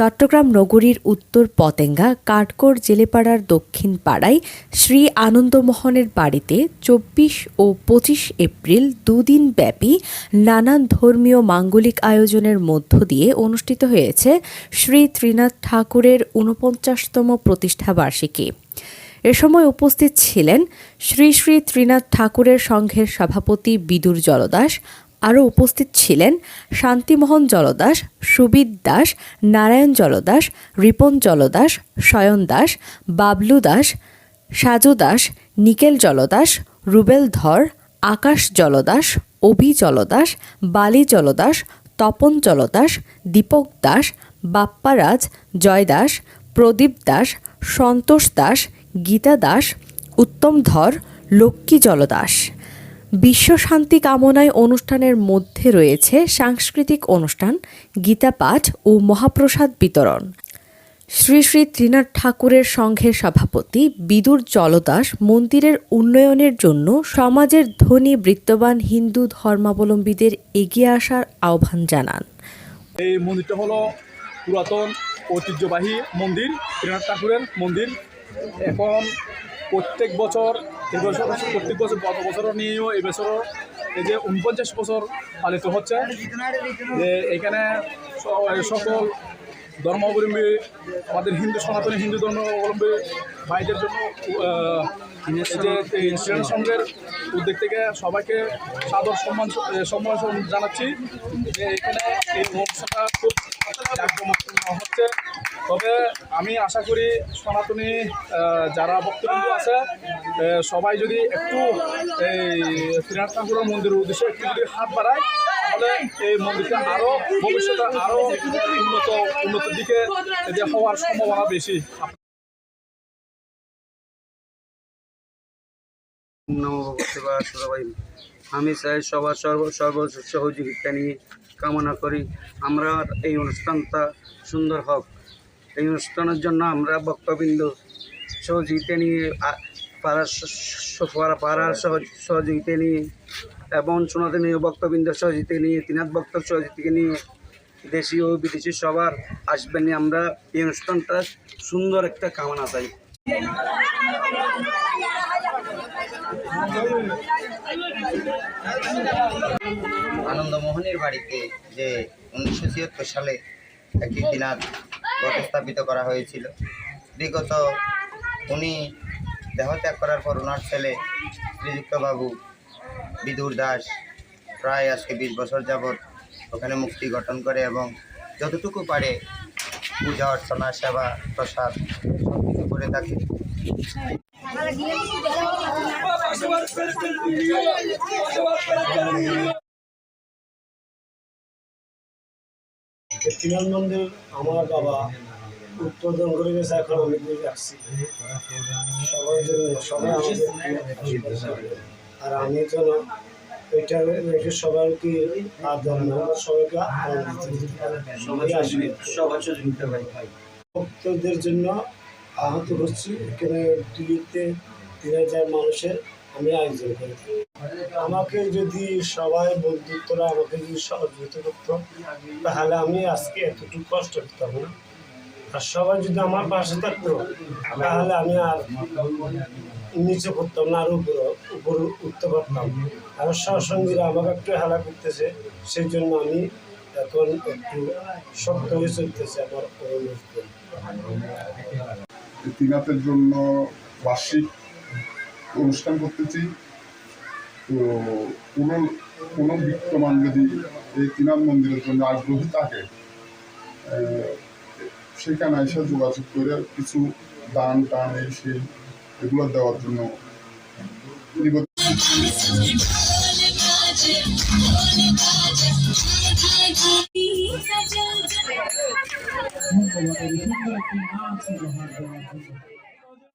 চট্টগ্রাম নগরীর উত্তর পতেঙ্গা কাঠগড় জেলেপাড়ার দক্ষিণ পাড়ায় শ্রী আনন্দমোহনের বাড়িতে চব্বিশ ও পঁচিশ এপ্রিল দুদিন ব্যাপী নানান ধর্মীয় মাঙ্গলিক আয়োজনের মধ্য দিয়ে অনুষ্ঠিত হয়েছে শ্রী ত্রিনাথ ঠাকুরের ঊনপঞ্চাশতম প্রতিষ্ঠাবার্ষিকী। এ সময় উপস্থিত ছিলেন শ্রী শ্রী ত্রিনাথ ঠাকুরের সংঘের সভাপতি বিদুর জলদাস আরও উপস্থিত ছিলেন শান্তিমোহন জলদাস সুবিদ দাস, নারায়ণ জলদাস, রিপন জলদাস, শয়ন দাস, বাবলু দাস, সাজু দাস, নিকেল জলদাস, রুবেল ধর, আকাশ জলদাস, অভি জলদাস, বালি জলদাস, তপন জলদাস, দীপক দাস বাপ্পারাজ জয় দাস, প্রদীপ দাস, সন্তোষ দাস, গীতা দাস, উত্তম ধর, লক্ষ্মী জলদাস। বিশ্ব শান্তি কামনায় অনুষ্ঠানের মধ্যে রয়েছে সাংস্কৃতিক অনুষ্ঠান গীতা পাঠ ও মহাপ্রসাদ বিতরণ। শ্রী শ্রী ত্রিনাথ ঠাকুরের সংঘের সভাপতি বিদুর জলদাস মন্দিরের উন্নয়নের জন্য সমাজের ধনী বৃত্তবান হিন্দু ধর্মাবলম্বীদের এগিয়ে আসার আহ্বান জানান। এই মন্দিরটা হলো পুরাতন ঐতিহ্যবাহী মন্দির, ত্রিনাথ ঠাকুরের মন্দির। এখন প্রত্যেক বছর এবছর প্রত্যেক বছর গত বছরও নিয়েও এবছরও এই যে উনপঞ্চাশ বছর পালিত হচ্ছে। যে এখানে সকল ধর্মাবলম্বী আমাদের হিন্দু সনাতনী হিন্দু ধর্মাবলম্বী ভাইদের জন্য এই যে এই সংঘের উদ্যোগ থেকে সবাইকে সাদর সম্মান সম্মান জানাচ্ছি। যে এখানে এই অনুষ্ঠানটা খুব হচ্ছে। তবে আমি আশা করি সনাতনী যারা ভক্তবৃন্দ আছে সবাই যদি একটু এই ত্রিনাথ ঠাকুরের মন্দিরের উদ্দেশ্যে একটু যদি হাত বাড়ায়, তাহলে এই মন্দিরটা আরও ভবিষ্যতে আরও উন্নত, উন্নতির দিকে হওয়ার সম্ভাবনা বেশি। আমি চাই সবার সর্ব সর্ব সহযোগিতা নিয়ে কামনা করি। আমরা এই অনুষ্ঠানটা সুন্দর হোক। এই অনুষ্ঠানের জন্য আমরা বক্তবৃন্দ সহযোগিতা নিয়ে পাড়ার পাড়ার সহযোগিতা নিয়ে এবং সনাতনী বক্তবৃন্দ সহযোগিতা নিয়ে তিনাথ বক্ত সহযোগিতা নিয়ে দেশি ও বিদেশি সবার আসবেন। আমরা এই অনুষ্ঠানটা সুন্দর একটা কামনা চাই। আনন্দমোহনের বাড়িতে যে উনিশশো ছিয়াত্তর সালে একটি দিনাত প্রতিস্থাপিত করা হয়েছিল, বিগত উনি দেহত্যাগ করার পর ওনার ছেলে শ্রীযুক্ত বাবু বিদুর দাস প্রায় আজকে বিশ বছর যাবৎ ওখানে মুক্তি গঠন করে এবং যতটুকু পারে পূজা, অর্চনা, সেবা, প্রসাদ সব কিছু করে থাকে। মন্দির আমার বাবা উৎপাদন করে গেছে এখন আমি রাখছি সবার জন্য সবাই। আর আমি যেন এটা রেখে সবাইকে সবাইকে ভক্তদের জন্য আহত হচ্ছি। এখানে দিল্লিতে তিন হাজার মানুষের আমি আয়োজন করে। আমাকে যদি সবাই বন্ধুত্বরা আমাকে যদি সহযোগিতা করতো, তাহলে আমি আজকে এতটুকু কষ্ট করতাম না। আর সবাই যদি আমার পাশে থাকতো, তাহলে আমি আর নিচে করতাম না, আর উপরে উপরে উঠতে পারতাম আমার সহসঙ্গীরা আমাকে একটু হেলা করতেছে সেই জন্য আমি এখন একটু শক্ত হয়ে চলতেছে আমার অনুরোধ তিনাতের জন্য বার্ষিক অনুষ্ঠান করতেছি তো কোনো বিত্তমান যদি এই তিনাথ মন্দিরের জন্য আগ্রহী থাকে সেখানে এসে যোগাযোগ করে কিছু দান, টান এই সেই এগুলো দেওয়ার জন্য.